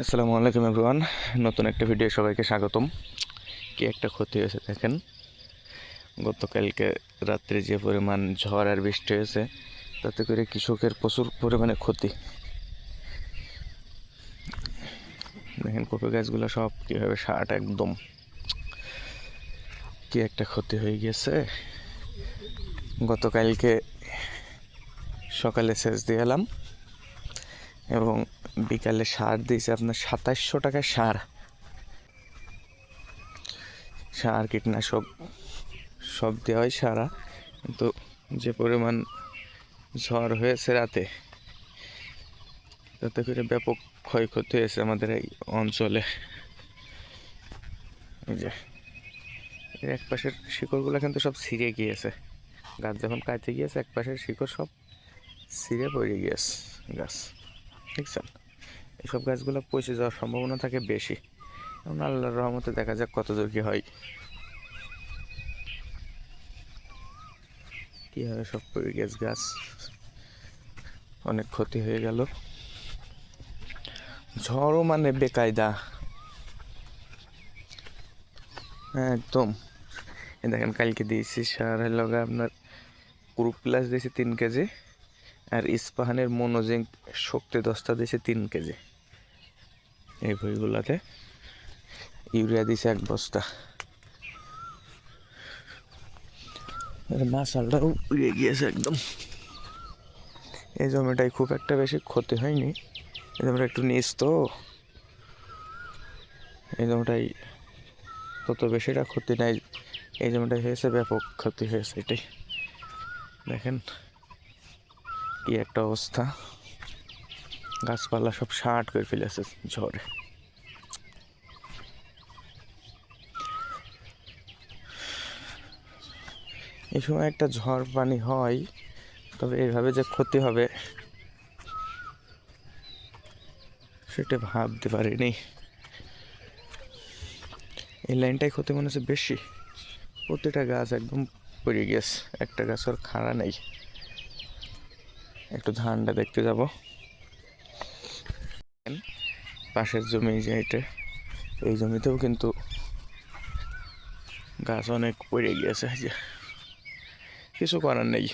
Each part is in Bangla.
আসসালামু আলাইকুম এভরিওয়ান। নতুন একটা ভিডিও সবাইকে স্বাগতম। কি একটা ক্ষতি হয়েছে দেখেন। গতকালকে রাত্রে যে পরিমাণ ঝড় আর বৃষ্টি হয়েছে, তাতে করে কৃষকের প্রচুর পরিমাণে ক্ষতি। দেখেন কপি গাছগুলো সব কীভাবে শার্ট একদম। কি একটা ক্ষতি হয়ে গেছে। গতকালকে সকালে সেচ দিয়ে এলাম। এবং বিকালে সার দিয়েছে আপনার সাতাশশো টাকা সার। সার, কীটনাশক, সব দেওয়া হয় সারা কিন্তু যে পরিমাণ ঝড় হয়েছে রাতে, তাতে করে ব্যাপক ক্ষয়ক্ষতি হয়েছে আমাদের এই অঞ্চলে। এই যে এর এক পাশের শিকড়গুলো কিন্তু সব ছিঁড়ে গিয়েছে। গাছ যখন কাটতে গিয়েছে, এক পাশের শিকড় সব ছিঁড়ে পড়ে গিয়েছে গাছ। দেখছেন? এইসব গাছগুলো পচে যাওয়ার সম্ভাবনা থাকে বেশি। এখন আল্লাহর রহমতে দেখা যাক কত দূর কি হয়। কি হবে সব পড়ে গেছে গাছ? অনেক ক্ষতি হয়ে গেল। ঝড়ও মানে বেকায়দা। হ্যাঁ একদম। দেখেন, কালকে দিয়েছি সার, হলো আপনার গ্রুপ প্লাস দিয়েছি তিন কেজি। আর ইস্পাহানের মনোজিঙ্ক শক্তি দশটা দিয়েছে তিন কেজি। এই বইগুলোতে ইউরিয়া দিছে এক বস্তা। মাসালটাও উড়ে গিয়েছে একদম। এই জমিটাই খুব একটা বেশি ক্ষতি হয়নি। এই জমিটা একটু নিচ তো। এই জমিটাই তত বেশিটা ক্ষতি নাই। এই জমিটাই হয়েছে ব্যাপক ক্ষতি হয়েছে এটাই। দেখেন। কি একটা অবস্থা? গাছপালা সব শার্ট করে ফেলেছে ঝড়ে। এই সময় একটা ঝড় পানি হয়, তবে এইভাবে যে ক্ষতি হবে, সেটা ভাবতে পারিনি। এই লাইনটাই ক্ষতি মনে হচ্ছে বেশি। প্রতিটা গাছ একদম পড়ে গেছে, একটা গাছ আর খাড়া নেই। একটু ধানটা দেখতে যাব। পাশের জমি যে এটা, এই জমিতেও কিন্তু গাছ অনেক পড়ে গিয়েছে যে। কিছু করার নেই।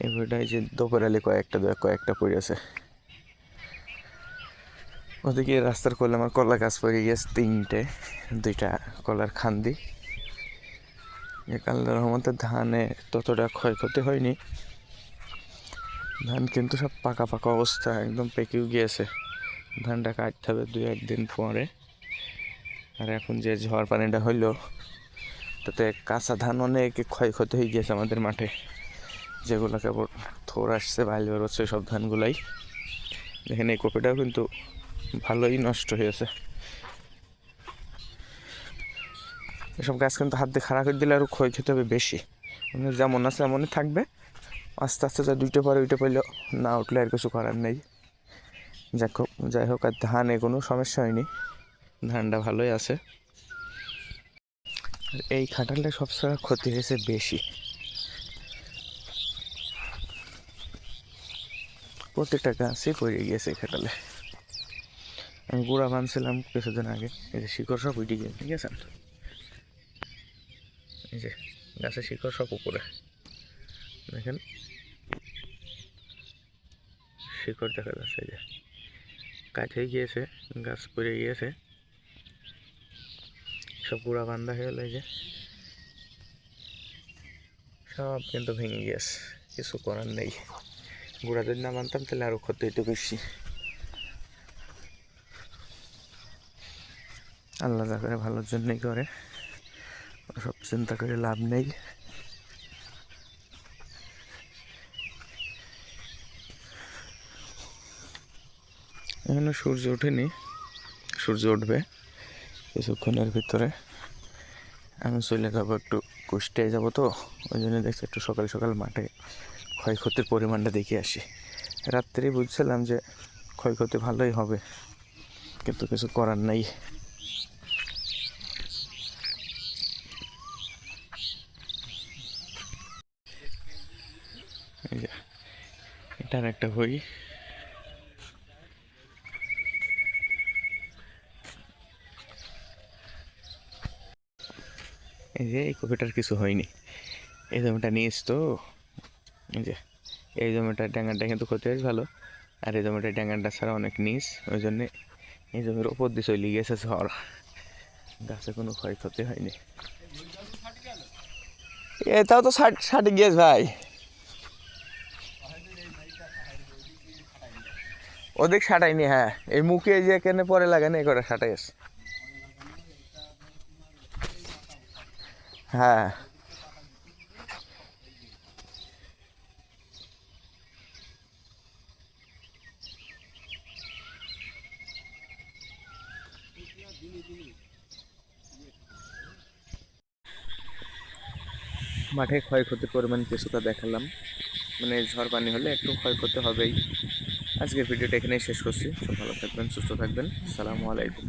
এই বইটাই যে দোপরালি কয়েকটা দু- কয়েকটা পড়েছে ওদিকে রাস্তার কোলে আমার কলা গাছ পড়ে গিয়েছে তিনটে, দুইটা কলার খান্দি। যে কাল্লা রহমতের ধানে ততটা ক্ষয়ক্ষতি হয়নি। ধান কিন্তু সব পাকা পাকা অবস্থা, একদম পেকেও গিয়েছে। ধানটা কাটতে হবে দুই একদিন পরে। আর এখন যে ঝড় পানিটা হইল, তাতে কাঁচা ধান অনেক ক্ষয়ক্ষতি হয়ে গিয়েছে আমাদের মাঠে। যেগুলো কেবল থোর আসছে বাইল বেরোচ্ছে, সব ধানগুলাই। দেখেন এই কপিটাও কিন্তু ভালোই নষ্ট হয়েছে এসব গাছ কিন্তু হাত দিয়ে খারাপ করে দিলে আরও ক্ষয়ক্ষতি হবে বেশি। মানে যেমন আছে এমনই থাকবে। আস্তে আস্তে যা দুইটা পরে উইটা পড়লে, না উঠলে আর কিছু করার নেই। যাই হোক যাই হোক, আর ধানে কোনো সমস্যা হয়নি। ধানটা ভালোই আছে। এই খাটালটা সবসময় ক্ষতি হয়েছে বেশি। প্রত্যেকটা গাছই পড়ে গিয়েছে খাটালে। আমি গুঁড়া বানছিলাম কিছুদিন আগে, এই যে শিকড় সব উঠে গিয়ে, ঠিক আছে? এই যে গাছের শিকড় সব উপরে। দেখেন। শিকড় দেখা যাচ্ছে যে। হয়ে গিয়েছে, গাছ পড়ে গিয়েছে। সব গুঁড়া বান্ধা হয়ে গেলো যে। সব কিন্তু ভেঙে গিয়েছে, কিছু করার নেই। গুঁড়া যদি না মানতাম তাহলে আরও ক্ষতি হইতো বেশি। আল্লাহ করে ভালোর জন্যই করে। সব চিন্তা করে লাভ নেই। এখনও সূর্য ওঠেনি। সূর্য উঠবে কিছুক্ষণের ভিতরে। আমি চলে যাব একটু কুষ্টিয়ায় যাব তো, ওই জন্য দেখছি একটু সকাল সকাল মাঠে ক্ষয়ক্ষতির পরিমাণটা দেখে আসি। রাত্রেই বুঝছিলাম যে ক্ষয়ক্ষতি ভালোই হবে, কিন্তু কিছু করার নাই। এটার একটা হই। এই যে এই কপিটার কিছু হয়নি। এই জমিটা নিস তো এই যে, এই জমিটার ড্যাঙ্গারটা কিন্তু ক্ষতি হয়েছে ভালো। আর এই জমিটার ড্যাঙ্গারটা ছাড়া অনেক নিস ওই জন্যে এই জমির ওপর দিয়ে চলে গেছে ঝড়। গাছে কোনো ক্ষয়ক্ষতি হয়নি। এটাও তো ষাট ষাটে গিয়েছে ভাই। ওদিক সাটাইনি হ্যাঁ। এই মুখে যে কেনে পরে লাগানি এই করে সাটাই হ্যাঁ। মাঠে ক্ষয়ক্ষতির পরিমাণ কিছুটা দেখালাম। মানে ঝড় পানি হলে একটু ক্ষয়ক্ষতি হবেই। আজকের ভিডিওটা এখানেই শেষ করছি। সব ভালো থাকবেন, সুস্থ থাকবেন। সালামু আলাইকুম।